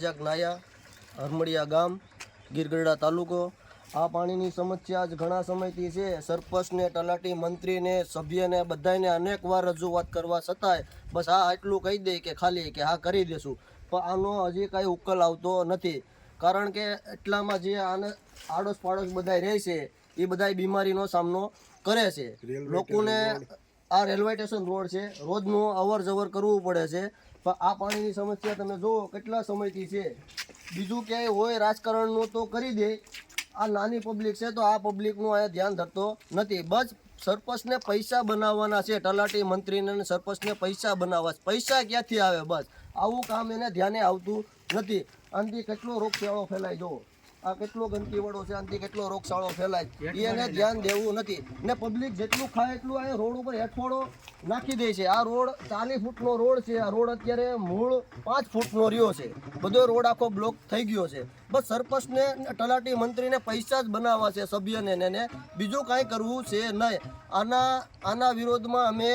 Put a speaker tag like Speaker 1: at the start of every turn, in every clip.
Speaker 1: રાજાક નાયા હરમડિયા ગામ ગીરગઢડા તાલુકો. આ પાણીની સમસ્યા જ ઘણા સમયથી છે. સરપંચને તલાટી મંત્રીને સભ્યને બધાને અનેક વાર રજૂઆત કરવા છતાંય બસ આ એટલું કહી દે કે ખાલી કે હા કરી દેશું. પણ આનો હજી કાંઈ ઉકેલ આવતો નથી. કારણ કે એટલામાં જે આને આડોશ પાડોશ બધા રહે છે એ બધા બીમારીનો સામનો કરે છે. લોકોને આ રેલવે સ્ટેશન રોડ છે. રોજનું અવર જવર કરવું પડે છે. પણ આ પાણીની સમસ્યા તમે જુઓ કેટલા સમયથી છે. બીજું ક્યાંય હોય રાજકારણનું તો કરી દે. આ નાની પબ્લિક છે તો આ પબ્લિકનું અહીંયા ધ્યાન ધરતો નથી. બસ સરપંચને પૈસા બનાવવાના છે. તલાટી મંત્રીને સરપંચને પૈસા બનાવવા પૈસા ક્યાંથી આવે બસ? આવું કામ એને ધ્યાને આવતું નથી. આનાથી કેટલો રોગચાળો ફેલાય જો આ કેટલો ગંદકીવાળો છે આનાથી કેટલો રોગચાળો ફેલાય. એને ધ્યાન દેવું નથી. ને પબ્લિક જેટલું ખાય એટલું આ રોડ ઉપર હેઠવાડો નાખી દે છે. આ રોડ ચાલીસ ફૂટનો રોડ છે. આ રોડ અત્યારે મૂળ પાંચ ફૂટનો રહ્યો છે. બધો રોડ આખો બ્લોક થઈ ગયો છે. બસ સરપંચને તલાટી મંત્રીને પૈસા જ બનાવવા છે સભ્યને ને એને બીજું કાંઈ કરવું છે નહીં. આના આના વિરોધમાં અમે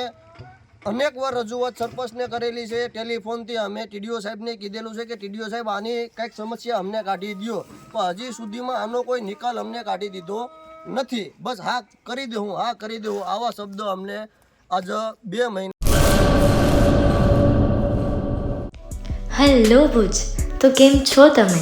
Speaker 1: અનેક વાર રજૂઆત સરપંચને કરેલી છે. ટેલિફોનથી અમે ટીડીઓ સાહેબને કીધેલું છે કે ટીડીઓ સાહેબ, આની કંઈક સમસ્યા અમને કાઢી દો પણ હજી સુધીમાં આનો કોઈ નિકાલ અમને કાઢી દીધો નથી. બસ હા કરી દઉં હા કરી દઉં આવા શબ્દો અમને આજ બે મહિના
Speaker 2: હેલો ભુજ, તો કેમ છો તમે?